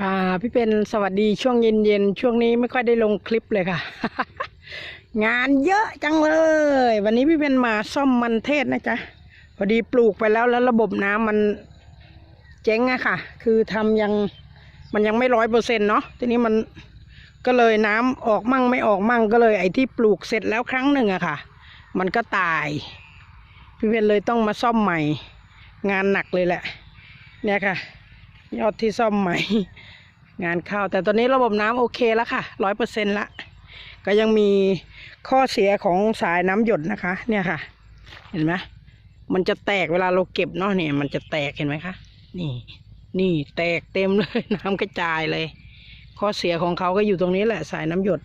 ค่ะพี่เป็นสวัสดีช่วงเย็นๆช่วงนี้ไม่ค่อยได้ลงคลิปเลยค่ะ งานเยอะจังเลย วันนี้พี่เป็นมาซ่อมมันเทศนะจ๊ะพอดีปลูกไปแล้วแล้วระบบน้ำมันเจ๊งอะค่ะ คือทำยังมันยังไม่ร้อยเปอร์เซ็นต์เนาะทีนี้มันก็เลยน้ำออกมั่งไม่ออกมั่งก็เลย ไอ้ที่ปลูกเสร็จแล้วครั้งหนึ่งอะค่ะ มันก็ตาย พี่เป็นเลยต้องมาซ่อมใหม่ งานหนักเลยแหละ เนี่ยค่ะยอดที่ซ่อมใหม่ งานเข้า แต่ตอนนี้ระบบน้ำโอเคแล้วค่ะร้อยเปอร์เซ็นต์ละ ก็ยังมีข้อเสียของสายน้ำหยดนะคะ เนี่ยค่ะ เห็นไหมมันจะแตกเวลาเราเก็บเนาะเนี่ยมันจะแตกเห็นไหมคะนี่ นี่แตกเต็มเลยน้ำกระจายเลย ข้อเสียของเขาก็อยู่ตรงนี้แหละสายน้ำหยด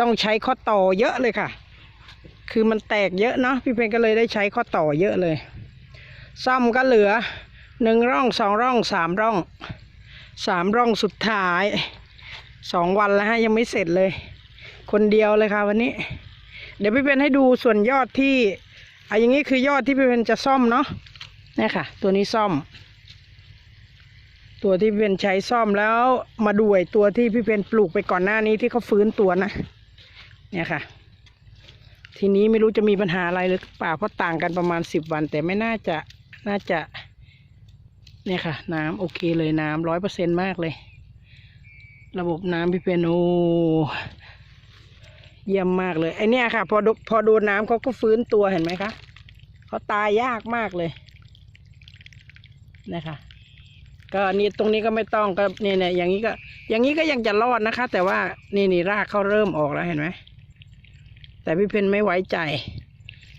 ต้องใช้ข้อต่อเยอะเลยค่ะ คือมันแตกเยอะเนาะพี่เพนก็เลยได้ใช้ข้อต่อเยอะเลย ซ่อมก็เหลือหนึ่งร่องสองร่องสามร่อง สามร่องสุดท้ายสองวันแล้วฮะยังไม่เสร็จเลย คนเดียวเลยค่ะวันนี้ เดี๋ยวพี่เป็นให้ดูส่วนยอดที่อะอย่างนี้คือยอดที่พี่เป็นจะซ่อมเนาะเนี่ยค่ะ ตัวนี้ซ่อม ตัวที่พี่เป็นใช้ซ่อมแล้วมาดูไอ้ตัวที่พี่เป็นปลูกไปก่อนหน้านี้ที่เขาฟื้นตัวนะเนี่ยค่ะ ทีนี้ไม่รู้จะมีปัญหาอะไรหรือเปล่าเพราะต่างกันประมาณสิบวัน แต่ไม่น่าจะน่าจะ เนี่ยค่ะ น้ำโอเคเลยน้ำร้อยเปอร์เซ็นมากเลย ระบบน้ำพี่เป็นโอเยี่ยมมากเลยไอเนี่ยค่ะ พอพอโดนน้ำเขาก็ฟื้นตัวเห็นไหมคะเขาตายยากมากเลยนะคะ ก็นนี้ตรงนี้ก็ไม่ต้องก็เนี่ยเนี่ยอย่างนี้ก็ อย่างนี้ก็ยังจะรอดนะคะ แต่ว่านี่นี่รากเขาเริ่มออกแล้วเห็นไหมแต่พี่เพนไม่ไว้ใจ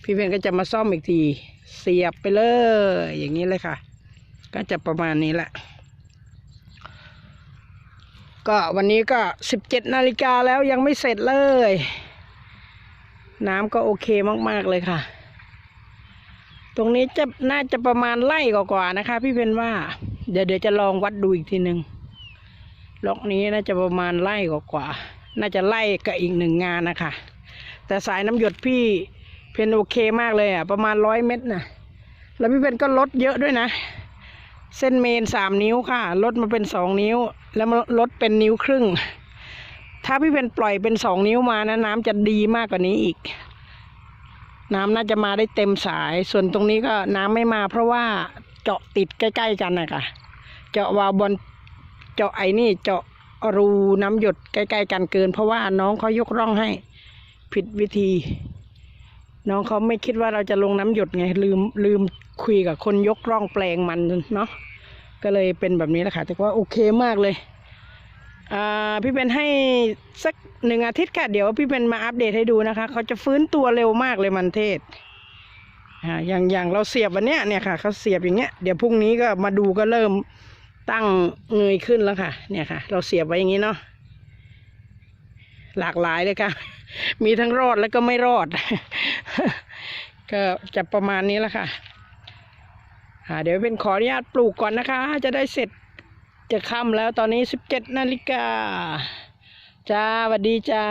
พี่เพนก็จะมาซ่อมอีกที เสียบไปเลย อย่างนี้เลยค่ะ ก็จะประมาณนี้แหละ ก็วันนี้ก็สิบเจ็ดนาฬิกาแล้วยังไม่เสร็จเลย น้ำก็โอเคมาก ๆ เลยค่ะ ตรงนี้จะน่าจะประมาณไล่กว่าๆนะคะ พี่เพนว่า เดี๋ยวเดี๋ยวจะลองวัดดูอีกทีหนึ่งล็อกนี้น่าจะประมาณไล่กว่าๆน่าจะไล่กับอีกหนึ่งงานนะคะ แต่สายน้ำหยดพี่เพนโอเคมากเลยอะ ประมาณร้อยเมตรนะแล้วพี่เพนก็ลดเยอะด้วยนะ เส้นเมนสามนิ้วค่ะ ลดมาเป็นสองนิ้ว แล้วมาลดเป็นนิ้วครึ่ง ถ้าพี่เพนปล่อยเป็นสองนิ้วมานะน้ำจะดีมากกว่านี้อีก น้ำน่าจะมาได้เต็มสาย ส่วนตรงนี้ก็น้ำไม่มา เพราะว่าเจาะติดใกล้ ๆ กันนะคะเจาะวาล์บอลเจาะไอ้นี่เจาะรูน้ำหยดใกล้ ๆ กันเกิน เพราะว่าน้องเขายกร่องให้ ผิดวิธี น้องเขาไม่คิดว่าเราจะลงน้ำหยดไง ลืมลืม คุยกับคนยกร่องแปลงมันเนาะก็เลยเป็นแบบนี้แหละค่ะ แต่ว่าโอเคมากเลยพี่เป็นให้สักหนึ่งอาทิตย์ค่ะ เดี๋ยวพี่เป็นมาอัปเดตให้ดูนะคะ เขาจะฟื้นตัวเร็วมากเลยมันเทศอย่างอย่างเราเสียบวันเนี้ยเนี่ยค่ะเขาเสียบอย่างเงี้ยเดี๋ยวพรุ่งนี้ก็มาดูก็เริ่มตั้งเงยขึ้นแล้วค่ะ เนี่ยค่ะ เราเสียบไว้อย่างนี้เนาะหลากหลายเลยค่ะ มีทั้งรอดแล้วก็ไม่รอด ก็จะประมาณนี้แหละค่ะ เดี๋ยวเป็นขออนุญาตปลูกก่อนนะคะ จะได้เสร็จจะค่ำแล้วตอนนี้สิบเจ็ดนาฬิกาจ้าสวัสดีจ้า